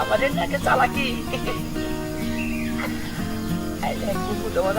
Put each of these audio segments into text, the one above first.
আমাদের নাকে চালাকি। আইলে কুকুর দেবো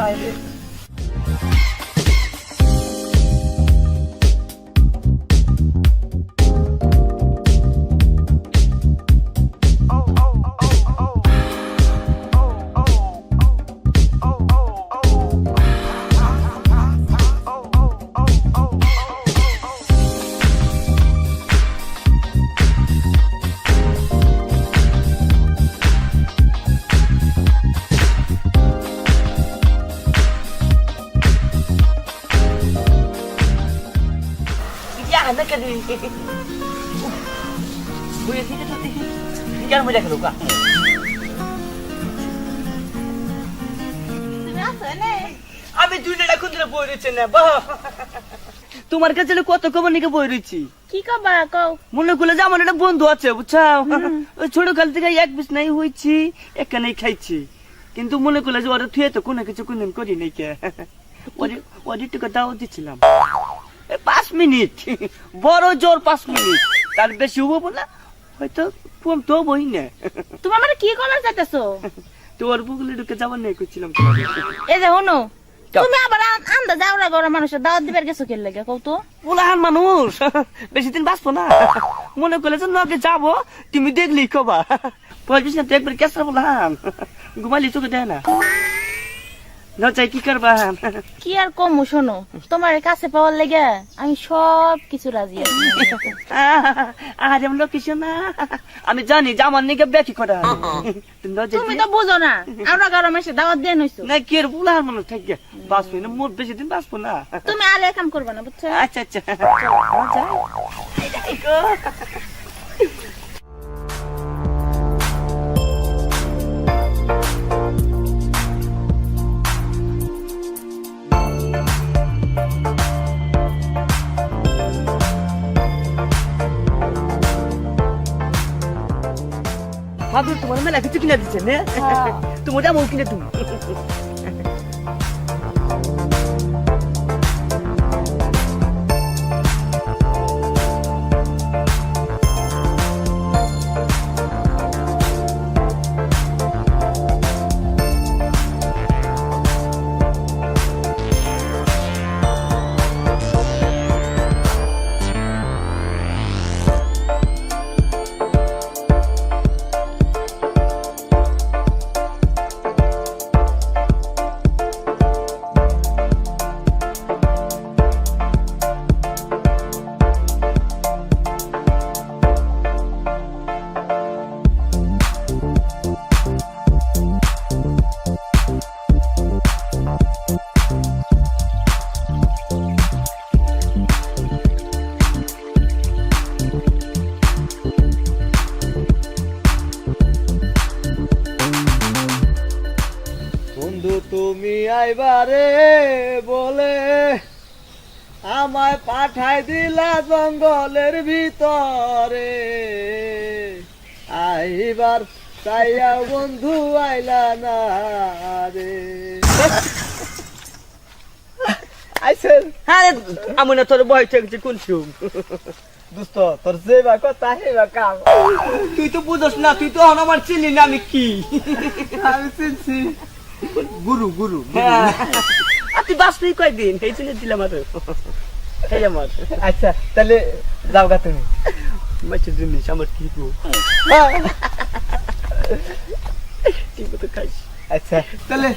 আমি তোমার কাছে কত খবর নিকে বই রয়েছি কি কবা কও মনে করলে যে আমার একটা বন্ধু আছে বুঝছাও ওই ছোট কাল থেকে এক বিষ নাই হয়েছি এখানে খাইছি কিন্তু মনে করলে যে ওরা থুয়ে তো কোনো কিছু কোনদিন করি নাই কে ওদের টুকু দাও দিচ্ছিলাম এ, পাঁচ মিনিট। বড় জোর পাঁচ মিনিট। তার বেশি হব না হয়তো কম তো বই না। তুমি আমার কি করার চাইতেছো? তোর বুকলে ঢুকে যাবার নেই করছিলাম এই যে হনো। তুমি আবার আন- আন্দা যাওরা গরম মানুষের দাওয়াত দিবার গেছো কে লাগে? কও তো। পোলাহান মানুষ বেশি দিন বাঁচবো না। মনে করলে যে নকে যাব তুমি দেখলি কবা। পঁয়ত্রিশ না তো একবার কেসরা পোলাহান ঘুমালি চোখে দেয় না। চাই কি করবা? কি আর কম শোনো তোমার কাছে পাওয়ার লেগে আমি সব কিছু রাজি আছি। আর এমন কিছু না। আমি জানি যে আমার নিকে বেশি করা তুমি তো বুঝো না আমরা গরম এসে দাওয়াত দিয়ে নইছো। না কি আর পোলাহান মানুষ থাকে বাঁচবো না মোট বেশি দিন বাঁচবো না। তুমি আলে কাম করবে না বুঝছ? আচ্ছা আচ্ছা। যাই। যাই গো। ভাবি তোমার মেলা কিছু কিনে দিচ্ছে নে হ্যাঁ। তোমার আমল কিনে তুমি তুমি আইবারে বলে আমায় পাঠাই দিলা জঙ্গলের ভিতরে। আইবার চাইয়া বন্ধু আইলা না রে। হ্যাঁ আমি না তোর কোন দোস্ত তোর যে বা কথা হে বা কাম। তুই তো বুঝস না তুই তো আমার চিনি না আমি কি? আমি চিনছি। গুরু গুরু আর তুই কয়দিন? এই জন্য দিলাম আর। এই আমার আচ্ছা তাহলে যাও গা তুমি। মাছের জিনিস আমার কি গো? ঠিক মতো খাইস। আচ্ছা তাহলে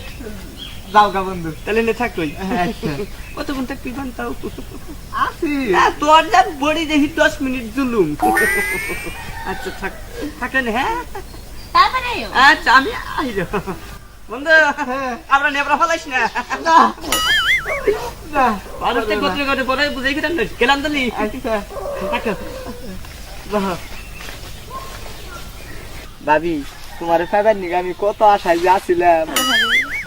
যাও গা বন্ধু। তাহলে নে থাকই আচ্ছা। কতক্ষণ থাকবি ঘন্টাও আসি তোর যা বড়ি দেখি দশ মিনিট জুলুম। আচ্ছা থাক। থাকেন হ্যাঁ? আচ্ছা আমি আইলো বন্ধু আমরা নেবরা ফলাইস না। না। না। মানুষটা কত করে পরে বুঝাই খেতাম না গেলাম আচ্ছা। ভাবি তোমার ফাইবার আমি কত আশায় যে আছিলাম।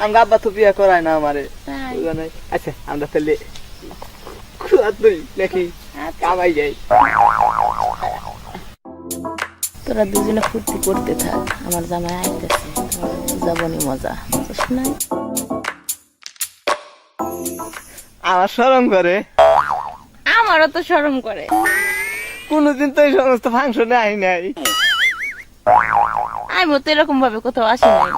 আমার আব্বা তো বিয়ে করায় না আমারে। তাই। বুঝো নাই? আচ্ছা আমরা তাহলে খুয়াত নাকি কামাই যাই। তোরা দুজনে ফুর্তি করতে থাক আমার জামাই আইতেছে। যাবনি মজা। বুঝছ নাই আমার সরম করে? আমারও তো শরম করে। কোনোদিন তো এই সমস্ত ফাংশনে আই নাই। আমি তো এরকম ভাবে কোথাও আসি নাই।